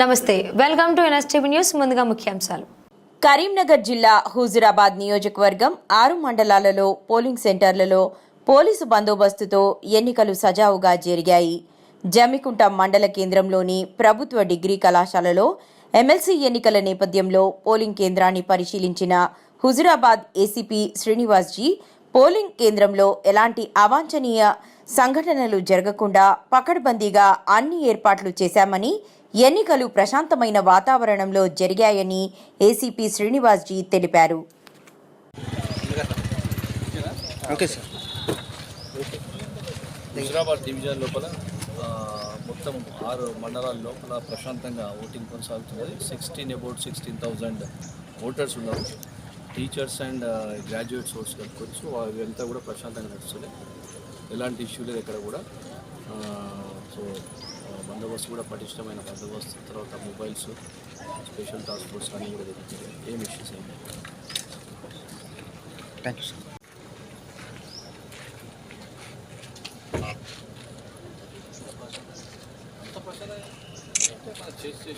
నమస్తే welcome to NSTV news ముందుగా ముఖ్యాంశాలు. కరీంనగర్ జిల్లా హుజురాబాద్ నియోజకవర్గం ఆరు మండలాలలో పోలింగ్ సెంటర్లలో పోలీసు బందోబస్తుతో ఎన్నికలు సజావుగా జరిగాయి. జమికుంట మండల కేంద్రంలోని ప్రభుత్వ డిగ్రీ కళాశాలలో ఎమ్మెల్సీ ఎన్నికల నేపథ్యంలో పోలింగ్ కేంద్రాన్ని పరిశీలించిన హుజురాబాద్ ఏసీపీ శ్రీనివాస్జీ పోలింగ్ కేంద్రంలో ఎలాంటి అవాంఛనీయ సంఘటనలు జరగకుండా పకడ్బందీగా అన్ని ఏర్పాట్లు చేశామని ఎన్నికలు ప్రశాంతమైన వాతావరణంలో జరిగాయని ఏసీపీ శ్రీనివాస్జీ తెలిపారు. Okay sir. హుజరాబాద్ డివిజన్ లోపల మొత్తం ఆరు మండలాల లోపల ప్రశాంతంగా ఓటింగ్ కొనసాగుతున్నది. Sixteen about sixteen thousand voters ఉన్నారు. టీచర్స్ అండ్ గ్రాడ్యుయేట్స్ ఓట్స్ కలుపుకోవచ్చు ఇవంతా కూడా ప్రశాంతంగా నడుస్తుంది ఎలాంటి ఇష్యూ లేదు ఇక్కడ కూడా. సో బందోబస్తు కూడా పటిష్టమైన బందోబస్తు. తర్వాత మొబైల్స్ స్పెషల్ టాస్క్ ఫోర్స్ అన్నీ కూడా జరుగుతుంది ఏం ఇష్యూస్ ఏం థ్యాంక్ యూ సార్ చేసి